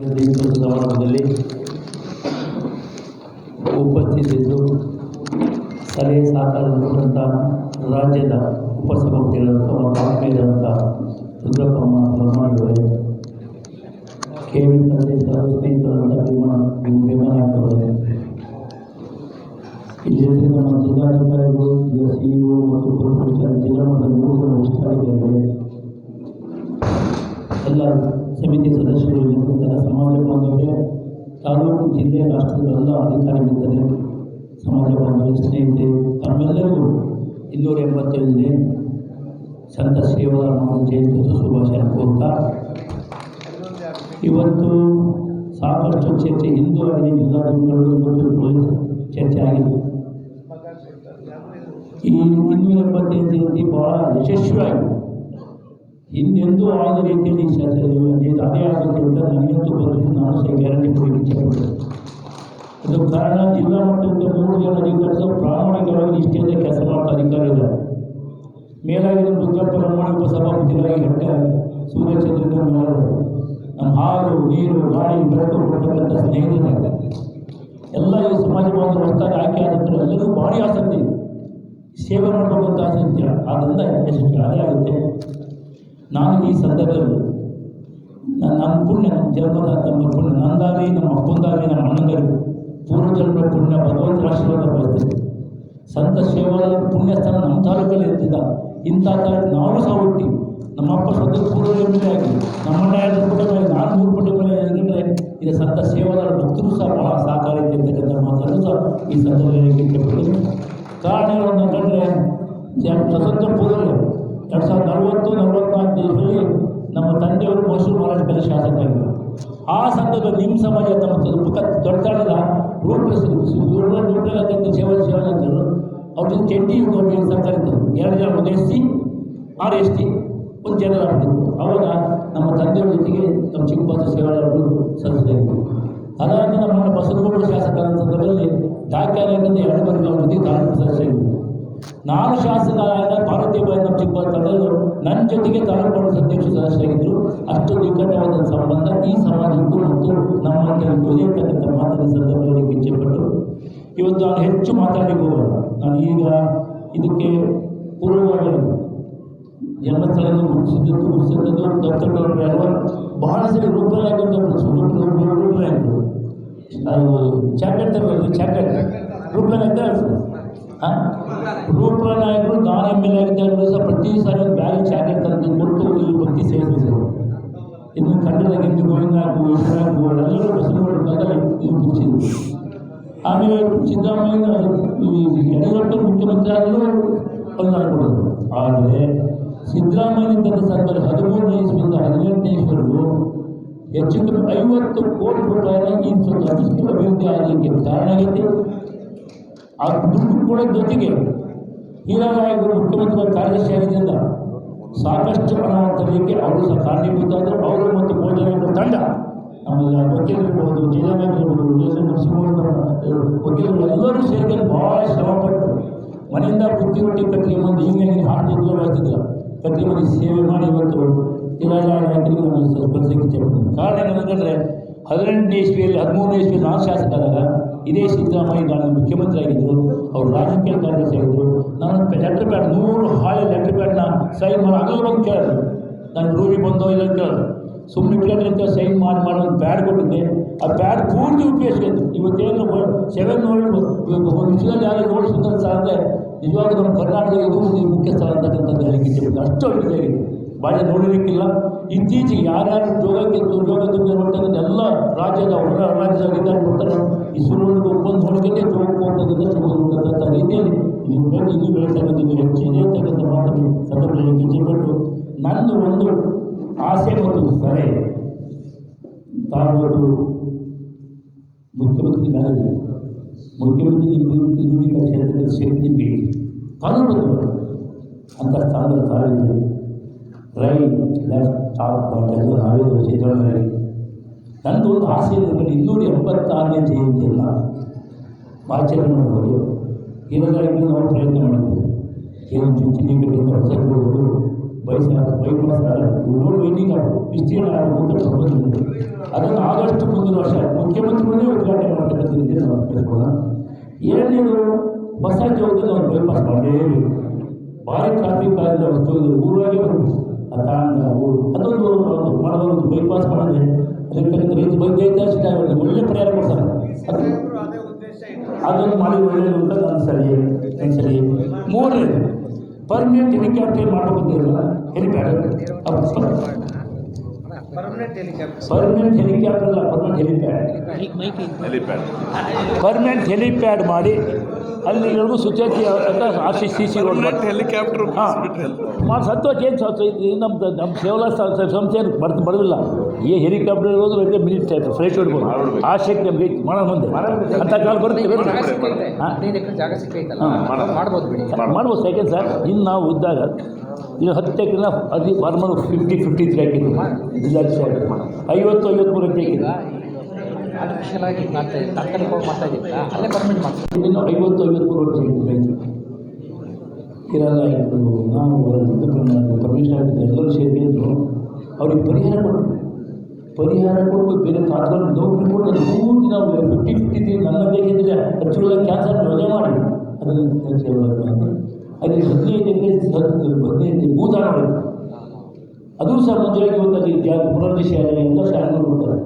ದೀಪದ ಸಮಾರಂಭದಲ್ಲಿ ಉಪಸ್ಥಿತಿದ್ದು ಸಲಹೆ ಸಹಕಾರ ಕೊಟ್ಟಂಥ ರಾಜ್ಯದ ಉಪಸಭಾಪತಿಗಳಂಥ ಮತ್ತು ವಿ ಪ್ರದೇಶ ಸ್ನೇಹಿತರಂಥ ಭೀಮಾ ಜಿಲ್ಲೆ ರಾಷ್ಟ್ರದ ಎಲ್ಲ ಅಧಿಕಾರಿಗಳಿದ್ದಾರೆ ಸಮಾಜ ಬಾಂಧವರು ಸ್ನೇಹಿತರು ತಮ್ಮೆಲ್ಲರಿಗೂ ಇನ್ನೂರ ಎಂಬತ್ತೈದನೇ ಸಂತ ಸೇವಾ ಮಹಾ ಜಯಂತಿ ಶುಭಾಶಯ ಕೋರ್ತಾ. ಇವತ್ತು ಸಾಕಷ್ಟು ಚರ್ಚೆ, ಹಿಂದೂ ಆಗಿದೆ ಜಿಲ್ಲಾಧಿಕಾರಿಗಳು ಪೊಲೀಸ್ ಚರ್ಚೆ ಆಗಿದೆ. ಈ ಇನ್ನೂರ ಎಂಬತ್ತೈದು ಜಯಂತಿ ಬಹಳ ಯಶಸ್ವಿಯಾಗಿದೆ. ಹಿಂದೆಂದೂ ಆದ ರೀತಿಯಲ್ಲಿ ಶಾಸನ ಅದೇ ಆಗುತ್ತೆ ಅಂತ ನನಗಂತೂ ಬರೋದು ನಾನು ಸಹ ಗ್ಯಾರಂಟಿ ಕೊಡಲಿಕ್ಕೆ ಅದು ಕಾರಣ ಜಿಲ್ಲಾ ಮಟ್ಟದಿಂದ ಮೂರು ಜನ ಅಧಿಕಾರಿಗಳು ಪ್ರಾಮಾಣಿಕವಾಗಿ ನಿಷ್ಠೆಯಿಂದ ಕೆಲಸ ಮಾಡ್ತಾ ಅಧಿಕಾರಿಗಳು ಮೇಲಾಗಿ ರುದ್ರಪ್ಪ ರಮಣ ರಾಮಾಯಣ ಸಭಾಪತಿಗಳಾಗಿ ಸೂರ್ಯಚಂದ್ರನ ಮೇಲಾದ ನಮ್ಮ ಹಾಲು, ನೀರು, ಗಾಳಿ, ಬೆಳಕು ಕೊಡ್ತಕ್ಕಂಥ ಸ್ನೇಹಿತರಾಗ ಎಲ್ಲ ಈ ಸಮಾಜ ಬಾಂಧವರು ಹೊಸದಾಗಿ ಆಯ್ಕೆ ಆದ ನಂತರ ಎಲ್ಲರಿಗೂ ಭಾರಿ ಆಸಕ್ತಿ. ಇದೆ ಸೇವೆ ಮಾಡಬೇಕು ಅಂತ ಆಸಕ್ತಿ. ಆದ್ದರಿಂದ ಯಶಸ್ವಿ ಅದೇ ಆಗುತ್ತೆ. ನಾನು ಈ ಸಂದರ್ಭದಲ್ಲಿ ನನ್ನ ಪುಣ್ಯ, ನಮ್ಮ ಜನ್ಮದ ನಮ್ಮ ಪುಣ್ಯ, ನಂದಾಗಿ ನಮ್ಮ ಅಪ್ಪಂದಾಗಿ ನಮ್ಮ ಪೂರ್ವ ಪೂರ್ವಜನ್ಮ ಪುಣ್ಯ ಭಗವಂತ ಆಶೀರ್ವಾದ ಬರ್ತದೆ ಸಂತ ಸೇವಾದ ಪುಣ್ಯ ಸ್ಥಾನ ನಮ್ಮ ತಾಲೂಕಲ್ಲಿ ಇರ್ತಿದ್ದ ಇಂಥ ತಾಲೂಕು ನಾವು ಸಹ ಹುಟ್ಟಿ ನಮ್ಮಪ್ಪ ಸ್ವತಃ ಪೂರ್ವ ಎಂ ಆಗಿ, ನಮ್ಮ ಎರಡು ಪುಟ ಮೇಲೆ ನಾನು ಮೂರು ಪುಟ ಮೇಲೆ ಇದು ಸಂತ ಸೇವಾದ ಭಕ್ತರು ಸಹ ಬಹಳ ಸಹಕಾರ ಇದೆ ಅಂತಕ್ಕಂಥ ಮಾತನ್ನು ಸಹ ಈ ಸಂದರ್ಭದಲ್ಲಿ ಕಾರಣಗಳನ್ನು ಕಂಡ್ರೆ ಸ್ವತಂತ್ರ ಪೂರ್ವದಲ್ಲಿ ಎರಡು ಸಾವಿರದ ನಲವತ್ತು, ನಲವತ್ನಾಲ್ಕು ದೇಶದಲ್ಲಿ ನಮ್ಮ ತಂದೆಯವರು ಮೈಸೂರು ಮಹಾರಾಜಕಲ್ಲಿ ಶಾಸಕರಾಗಿದ್ದರು. ಆ ಸಂದರ್ಭದಲ್ಲಿ ನಿಮ್ಮ ಸಮಾಜ ತಮ್ಮ ಪಕ್ಕ ದೊಡ್ಡ ತಂಡದ ರೂಪಕಂತ ಸೇವಾ ಶಿವಾನಂದರು. ಅವ್ರ ಜೊತೆ ಚಂಡಿ ಯುಗ ಸರ್ಕಾರ ಇದ್ದರು ಎರಡು ಜನ ಒಂದು S C, R S T, ಒಂದು ಜನರ ಅವಾಗ ನಮ್ಮ ತಂದೆಯವರ ಜೊತೆಗೆ ನಮ್ಮ ಚಿಕ್ಕಬಾಸ ಸೇವಾಳರು ಸದಸ್ಯರಿದ್ದರು ಅದಾದ ನಮ್ಮ ಬಸವನಗೌಡ ಶಾಸಕರ ಸಂದರ್ಭದಲ್ಲಿ ದಾಖಲೆ ಎರಡು ಅವ್ರ ಜೊತೆ ನಾನು ಶಾಸಕರಾದ ಪಾರ್ವತಿಬಾಯಿ ನಮ್ಮ ಚಿಕ್ಕ ತಂಡರು ನನ್ನ ಜೊತೆಗೆ ತಾಲೂಕು ಅಧ್ಯಕ್ಷ ಸದಸ್ಯರಾಗಿದ್ದರು. ಅಷ್ಟು ನಿಕಟವಾದ ಸಂಬಂಧ ಈ ಸಮಾಜಕ್ಕೂ ಮತ್ತು ನಮ್ಮ ಇದೆ ಅಂತಕ್ಕಂಥ ಮಾತಿನ ಸಂದರ್ಭದಲ್ಲಿ ಇಚ್ಛೆಪಟ್ಟು ಇವತ್ತು ನಾನು ಹೆಚ್ಚು ಮಾತಾಡಲಿಕ್ಕೆ ಹೋಗಲ್ಲ ನಾನು ಈಗ ಇದಕ್ಕೆ ಪೂರ್ವವಾಗಿ ಜನ್ಮಸ್ಥಳದಲ್ಲಿ ಮುಗಿಸಿದ್ದು ಮುಗಿಸಿದ್ದು ದತ್ತಗಳು ಹಲವಾರು ಬಹಳ ಸರಿ ರೂಪಲಾಗಿದ್ದು ಅದು ಚಾಕೆಟ್ ತರಬೇಕು ಚಾಕೆಟ್ ರೂಪಾಯಿ ಹಾಂ ರೂಪನಾಯಕರು ನಾನು ಎಂ ಎಲ್ ಎ ಸಹ ಪ್ರತಿ ಸಾರಿ ಒಂದು ಬ್ಯಾಗ್ ಚಾಕೆಟ್ ತಂದು ಕೊಟ್ಟು ಇಲ್ಲಿ ಭಕ್ತಿ ಸೇರಿಸಿದರು. ಇನ್ನು ಕನ್ನಡದಾಗ ಹಿಂದೆ ಗೋವಿಂದ ಎಲ್ಲರೂ ಬಸವನಗೌಡ ಕಾಲದಲ್ಲಿ ಇದು ಮುಗಿಸಿದ್ರು ಆಮೇಲೆ ಸಿದ್ದರಾಮಯ್ಯ ಯಡಿಯೂರಪ್ಪ ಮುಖ್ಯಮಂತ್ರಿ ಆಗಲು ಅನುದಾನ ಕೊಡೋದು ಆದರೆ ಸಿದ್ದರಾಮಯ್ಯ ಸರ್ಕಾರ ಹದಿಮೂರನೇ ಇಸ್ವಿಯಿಂದ ಹದಿನೆಂಟನೇ ಇಸ್ವಿವರೆಗೂ ಹೆಚ್ಚು ಐವತ್ತು ಕೋಟಿ ರೂಪಾಯಿನ ಈ ಸ್ವಲ್ಪ ಅಷ್ಟು ಅಭಿವೃದ್ಧಿ ಆಗಲಿಕ್ಕೆ ಕಾರಣ ಆ ದುಡ್ಡು ಕೂಡ ಜೊತೆಗೆ ಹೀರಾನಾಯಕರು ಮುಖ್ಯಮಂತ್ರಿಗಳ ಕಾರ್ಯದರ್ಶಿ ಆಗಿದ್ದರಿಂದ ಸಾಕಷ್ಟು ಹಣ ತರಲಿಕ್ಕೆ ಅವರು ಸಹ ಕಾರಣೀಭೂತರಾದರು. ಅವರು ಮತ್ತು ಭೋಜನ ತಂಡ ಆಮೇಲೆ ವಕೀಲರಿರ್ಬೋದು ಜಿಲ್ಲೆ ನರಸಿಂಹಗೌಡ ವಕೀಲರು ಎಲ್ಲರೂ ಸೇರಿಕೊಂಡು ಭಾಳ ಶ್ರಮಪಟ್ಟು ಮನೆಯಿಂದ ಬುತ್ತಿ ರೊಟ್ಟಿ ಕಟ್ಟಿಗೆ ಬಂದು ಹಿಂಗಾಗಿ ಹಾಡ್ತಿದ್ರು ಆಗ್ತಿದ್ದಿಲ್ಲ ಕಟ್ಟಿಗೆ ಮನೆ ಸೇವೆ ಮಾಡಿ ಇವತ್ತು ಹೀರಾನಾಯಕರಿಗೆ ನಾನು ಕಾರಣ ಏನಂತಂದರೆ ಹದಿನೆಂಟನೇ ಇಸ್ವಿಯಲ್ಲಿ, ಹದಿಮೂರನೇ ಇಸ್ವಿಯಲ್ಲಿ ನಾನು ಶಾಸಕರಾದಾಗ ಇದೇ ಸಿದ್ದರಾಮಯ್ಯ ನಾನು ಮುಖ್ಯಮಂತ್ರಿ ಆಗಿದ್ದರು ಅವರು ರಾಜಕೀಯ ಕಾಂಗ್ರೆಸ್ ಆಗಿದ್ದರು. ನಾನು ಲೆಟರ್ ಪ್ಯಾಡ್ ನೂರು ಹಾಳೆ ಲೆಟರ್ ಪ್ಯಾಡ್ನ ಸೈನ್ ಮಾಡಿ ಆಗಲ್ಲ ಬಂದು ಕೇಳಿದ್ರು ನಾನು ರೂಢಿ ಬಂದೋ ಇಲ್ಲ ಕೇಳಿದ್ರು ಸುಮ್ಮನೆ ಕೇಳಿದ್ರೆ ಸೈನ್ ಮಾಡಿ ಮಾಡೋ ಒಂದು ಪ್ಯಾಡ್ ಕೊಟ್ಟಿದ್ದೆ. ಆ ಪ್ಯಾಡ್ ಪೂರ್ತಿ ಉಪಯೋಗಿಸಿದ್ದು ಇವತ್ತೇನು ಸೆವೆನ್ ನೋಡಿ ವಿಷಯದಲ್ಲಿ ಯಾರು ನೋಡಿ ಸುಂದರ ಸ್ಥಳ ಅಂದರೆ, ನಿಜವಾಗ್ಲೂ ನಮ್ಮ ಕರ್ನಾಟಕದ ಇದು ಒಂದು ಮುಖ್ಯ ಸ್ಥಳ ಅಂತಕ್ಕಂಥದ್ದು ಹೇಳಿಕೆ ಅಷ್ಟು ಆಗಿದೆ ಭಾಳ ನೋಡಲಿಕ್ಕಿಲ್ಲ ಇತ್ತೀಚೆಗೆ ಯಾರ್ಯಾರು ಯೋಗಕ್ಕೆ ಜೋಗ ತುಂಬ ಮಾಡ್ತಕ್ಕಂಥ ಎಲ್ಲ ರಾಜ್ಯದ ಹೊರ ರಾಜ್ಯದ ನೋಡ್ತಾರೆ ಈ ಸುರುಳಿಗೆ ಒಪ್ಪಂದು ನೋಡ್ಕೊಂಡೇ ಜೋಗಕ್ಕೆ ಹೋಗ್ತಕ್ಕಂಥ ಹೋಗ್ತಕ್ಕಂಥ ರೀತಿಯಲ್ಲಿ ಇದು ಬಗ್ಗೆ ಇನ್ನೂ ಇದು ಹೆಚ್ಚಿದೆ ಅಂತಕ್ಕಂಥ ಮಾತನ್ನು ಸಂದರ್ಭದಲ್ಲಿ ಗೆಜ್ಜೆಪಟ್ಟು ನಂದು ಒಂದು ಆಸೆ ಮತ್ತು ಸಲಹೆ. ತಾವು ಮುಖ್ಯಮಂತ್ರಿ ಮೇಲೆ ಮುಖ್ಯಮಂತ್ರಿ ಕ್ಷೇತ್ರದ ಶಕ್ತಿ ಬೇಕು ಕಾನೂನು ಅಂತ ಸ್ಥಾನದಲ್ಲಿ ತಾವಿದೆ ರೈಟ್ ಲೆಫ್ಟ್ ಟಾಪ್ ಬಾಟಲ್ ನಾವೇ ಸಿದ್ದರಾಮಯ್ಯ ನಂದು ಒಂದು ಆಸೆ ಇದೆ ಇನ್ನೂರ ಎಂಬತ್ತಾರನೇ ಅಲ್ಲ ಆಚರಣೆ ಮಾಡ್ಬೋದು ಇವಾಗ ಇನ್ನೂ ನಾವು ಪ್ರಯತ್ನ ಮಾಡಿದ್ದೇವೆ ಏನು ಚುಂಚನೆ ಕಡೆಯಿಂದ ಹೊಸ ಬೈಸ ಬೈಪಾಸ್ ರೋಡ್ ವೇಟಿಂಗ್ ಆಡು ವಿಸ್ತೀರ್ಣ ಆಡು ಅಂತ ಪ್ರಪೋಸಲ್ ಇದೆ ಅದನ್ನು ಆದಷ್ಟು ಮುಂದಿನ ವರ್ಷ ಮುಖ್ಯಮಂತ್ರಿಗಳೇ ಉದ್ಘಾಟನೆ ಮಾಡ್ತಕ್ಕಂಥದ್ದು ನಾವು ಕೇಳ್ಕೊಳ್ಳೋಣ ಏನೇನು ಹೊಸ ಜೋಗದಲ್ಲಿ ನಾವು ಬೈಪಾಸ್ ಮಾಡಲೇಬೇಕು. ಭಾರಿ ಟ್ರಾಫಿಕ್ ಆಗಿರೋ ವಸ್ತು ಊರಾಗೆ ಬರಬೇಕು. ಊರು ಅದೊಂದು ಮಾಡುವ ಬೈಪಾಸ್ ಮಾಡಿದ್ರೆ ಅದಕ್ಕೆ ರೈತ ಐತಿಹಾಸಿಕ ಆಗುತ್ತೆ ಒಳ್ಳೆ ಪರಿಹಾರ ಕೊಡ್ತಾರೆ ಅದನ್ನು ಮಾಡಿ ಒಳ್ಳೆಯದು ಅಂತ ನಾನು ಸರಿ ನನ್ನ ಸರಿ ಮೂರನೇದು ಪರ್ಮನೆಂಟ್ ಹೆಲಿಕಾಪ್ಟರ್ ಮಾಡಬೇಕಿರಲ್ಲ ಹೆಲಿಪ್ಯಾಡ್ ಪರ್ಮನೆಂಟ್ ಹೆಲಿಕಾಪ್ಟರ್ ಅಲ್ಲ permanent helipad helipad permanent helipad ಮಾಡಿ ಅಲ್ಲಿ ಎಲ್ಲರಿಗೂ ಸುಚೇತಿ ಅಂತ R C C C helicopter ಹಾಂ. ಮಾಡಿ ಸಂತೋಷ ಏನು ನಮ್ದು ನಮ್ಮ ಸೇವಲಾ ಸಂಸ್ಥೆ ಏನು ಬರ್ತು ಬರೋದಿಲ್ಲ. ಈ ಹೆಲಿಕಾಪ್ಟರ್ ಇರೋದು ಬೇಕಾದ್ರೆ ಮಿನಿಟ್ ಆಯಿತು. ಫ್ಲೈಟ್ ಹೊಡ್ಬೋದು ಆ ಶಕ್ತಿ ನಮಗೆ ಮಾಡೋಣ ಮುಂದೆ. ಅಂತ ಕಾಲ ಬರುತ್ತೆ ಎಕರೆ ಮಾಡ್ಬೋದು ಸೆಕೆಂಡ್ ಸರ್ ಇನ್ನು ನಾವು ಉದ್ದಾಗ ಇನ್ನು ಹತ್ತು ಎಕರೆನ ಅದು ಫಾರ್ಮರ್ ಫಿಫ್ಟಿ ಫಿಫ್ಟಿ ತ್ರೀ ಹಾಕಿದ್ರು ಐವತ್ತು ಐವತ್ತು ಮೂರು ಎಕರೆ ಹಾಕಿದ್ರು ಆರ್ಟಿಫಿಷಿಯಲ್ ಆಗಿ ಮಾಡ್ತಾ ಇದ್ದೀವಿ ತಾತ್ಕಾಲಿಕವಾಗಿ ಮಾಡ್ತಾ ಇದ್ದೀವಿ ಅಲ್ಲೇ ಪರ್ಮಿಟ್ ಮಾಡ್ತೀವಿ. ಇನ್ನು ಐವತ್ತು, ಐವತ್ಮೂರು ವರ್ಷ ಕಿರಾಲ ಆಯಿತು ನಾವು ಆಗಿದ್ದು ಎಲ್ಲರೂ ಸೇರಿದ್ರು ಅವ್ರಿಗೆ ಪರಿಹಾರ ಕೊಟ್ಟರು ಪರಿಹಾರ ಕೊಟ್ಟು ಬೇರೆ ತಾತ್ಕಾಲಿಕ ನೋಡಿ ಕೊಟ್ಟು ನೂರು ದಿನ ಫಿಫ್ಟಿ ಫಿಫ್ಟಿ ತ್ರೀ ನನ್ನ ಬೇಕಿದ್ರೆ ಹಚ್ಚಿರುವ ಕ್ಯಾನ್ಸರ್ ರಜೆ ಮಾಡಿ. ಅದನ್ನು ಸೇವೆ ಅದಕ್ಕೆ ಹದಿನೈದಕ್ಕೆ ಹದಿನೈದು ಭೂತಾಣ ಅದು ಸಹ ಮುಂಚೆ ಇವತ್ತು ಅಲ್ಲಿ ಶಾಲೆ ಎಲ್ಲ ಶಾಲೆಗಳು ಕೊಡ್ತಾರೆ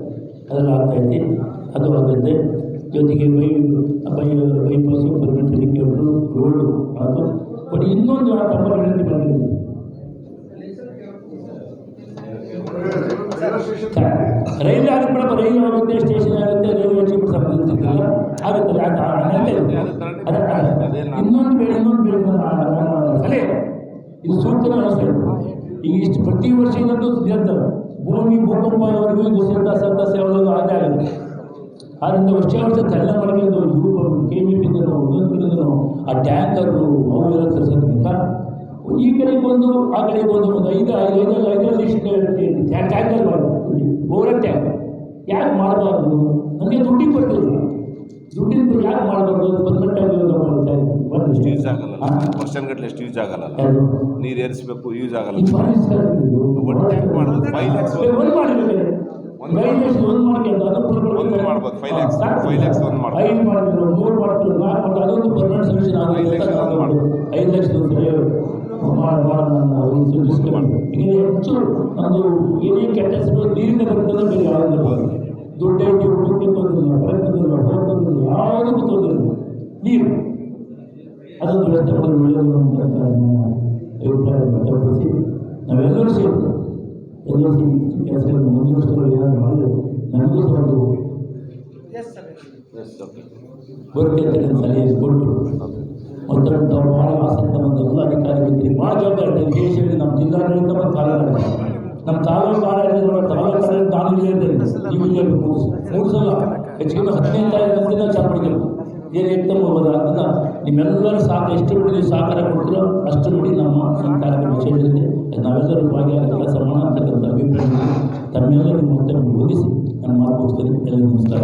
ಅದೆಲ್ಲ ಆಗ್ತಾಯಿದೆ ಅದು ಆಗುತ್ತೆ ಜೊತೆಗೆ ಬೈ ಬೈ ಬೈಪಾಸು ಪರ್ಮನೆಂಟ್ ಒಂದು ರೋಡು ಅದು ಬಟ್ ಇನ್ನೊಂದು ಆ ತಮ್ಮ ಬಂದಿದೆ ರೈಲ್ವೆ ರೈಲು ಆಗುತ್ತೆ ಮೇಡಮ್ ರೈಲು ಆಗುತ್ತೆ ಸ್ಟೇಷನ್ ಆಗುತ್ತೆ ರೈಲ್ವೆ ಸ್ಟೇಷನ್ ಆಗುತ್ತೆ ಇನ್ನೊಂದು ಬೇಡ ಇನ್ನೊಂದು ಬೇಡ ಸಲಹೆ ಇದು ಸೂಕ್ತನ ಅನಿಸ್ತದೆ ಈಗ ಇಷ್ಟು ಪ್ರತಿ ವರ್ಷ ಹೇಳ್ತಾರೆ ನಿರಂತರ ಭೂಮಿ ಭೂಕಂಪ ಅವರಿಗೂ ಸಂತ ಸಂತಸ ಹೇಳೋದು ಆದೇ ಆಗುತ್ತೆ. ಆದ್ದರಿಂದ ವರ್ಷ ವರ್ಷ ತನ್ನ ಮಾಡ್ಕೊಂಡು ಇವು ಕೆ ಬಿ ಪಿಂದನೋ ಇನ್ನೊಂದು ಆ ಟ್ಯಾಂಕರು ಅವೆಲ್ಲ ತರಿಸೋದ್ಕಿಂತ ಈ ಕಡೆ ಬಂದು, ಆ ಕಡೆ ಒಂದು ಒಂದು ಐದು ಐದು ಐದು ಐದರಲ್ಲಿ ಟ್ಯಾಂಕರ್ ಮಾಡಬೇಕು ಬೋರ ಟ್ಯಾಂಕ್. ಯಾಕೆ ಮಾಡಬಾರ್ದು? ನಮಗೆ ದುಡ್ಡಿಗೆ ಬರ್ತಿಲ್ಲ ದುಡ್ಡಿನ ಯಾಕೆ ಮಾಡಬಾರ್ದು ಎಷ್ಟು ಯೂಸ್ ಆಗಲ್ಲ. ವರ್ಷನ್ ಗಟ್ಟಲೆ ಎಷ್ಟು ಯೂಸ್ ಆಗಲ್ಲ. ನೀರು ಏರಿಸಬೇಕು ಯೂಸ್ ಆಗಲ್ಲ. ಟ್ಯಾಂಕ್ ಮಾಡೋದು ಲ್ಯಾಕ್ಸ್ ಒಂದು ಮಾಡ್ಬೋದು, ಫೈವ್ ಲ್ಯಾಕ್ಸ್ ಫೈವ್ ಲ್ಯಾಕ್ಸ್ ಒಂದು ಮಾಡ್ಬೋದು. ಐದು ಮಾಡಿದ್ರು ಮೂರು ಮಾಡಿದ್ರು ನಾಲ್ಕು ಮಾಡಿದ್ರು ಅದೊಂದು ಪರ್ಮನೆಂಟ್ ಸೊಲ್ಯೂಷನ್ ಐದು ಲಕ್ಷ ಒಂದು ಮಾಡ್ಬೋದು. ಐದು ಲಕ್ಷ ಸರಿ ಮಾಡಿ ಮಾಡಿ ಹೆಚ್ಚು ಒಂದು ಏನೇ ಕೆಟ್ಟ ನೀರಿಂದ ಬರ್ತದೆ ಬೇರೆ ಯಾವುದೂ ಬರಲ್ಲ. ದುಡ್ಡು ಯಾವುದಕ್ಕೂ ತೊಂದರೆ. ನೀರು ಅದನ್ನು ವ್ಯವಸ್ಥೆ ಮಾಡೋದು ಒಳ್ಳೆಯದು ಅಂತ ನನ್ನ ಅಭಿಪ್ರಾಯ ವ್ಯಕ್ತಪಡಿಸಿ ನಾವೆಲ್ಲರೂ ಸೇರಿ ಎಲ್ಲರೂ ಸೇರಿ ಕೆಲಸಗಳನ್ನು ಮುಂದುವರಿಸಿಕೊಂಡು ಏನಾದ್ರು ಮಾಡಿದ್ರೆ ನನಗೂ ಒಂದು ಸಲಹೆ ಕೊಟ್ಟು ಮತ್ತು ತಾವು ಭಾಳ ಆಸಕ್ತ ಬಂದ ಎಲ್ಲ ಅಧಿಕಾರಿಗಳಿಗೆ ಭಾಳ ಜವಾಬ್ದಾರಿ ವಿಶೇಷವಾಗಿ ನಮ್ಮ ಜಿಲ್ಲಾಡಳಿತ ಮತ್ತು ತಾಲೂಕು ನಮ್ಮ ತಾಲೂಕು ಆಡಳಿತ ತಾಲೂಕು ಆಡಳಿತ ನಾನು ಇಲ್ಲೇ ಇದ್ದೇನೆ ನೀವು ಇಲ್ಲೇ ಮೂರು ಮೂರು ಸಲ ಕಮ್ಮಿ ಹದಿನೈದು ತಾರೀಕು ಕೂಡ ಚಾರ್ ಮಾಡಿದ್ರು. ಏನು ಎಕ್ದಮ್ ಹೋಗೋದು ಅದನ್ನ ನಿಮ್ಮೆಲ್ಲರೂ ಸಾಕು, ಎಷ್ಟು ಬಿಡಿ ಸಹಕಾರ ಕೊಡ್ತೀರೋ ಅಷ್ಟು ನೋಡಿ ನಮ್ಮ ಈ ಕಾರ್ಯಕ್ರಮ ವಿಶೇಷ ಇದೆ ನಾವೆಲ್ಲರೂ ಭಾಗಿಯಾಗಿ ಮಾಡೋಣ ಅಂತಕ್ಕಂಥ ಅಭಿಪ್ರಾಯ ತಮ್ಮೆಲ್ಲರೂ ಮತ್ತೆ ಮುಗಿಸಿ ನಾನು ಮಾತು ಎಲ್ಲರಿಗೂ ನಮಸ್ಕಾರ.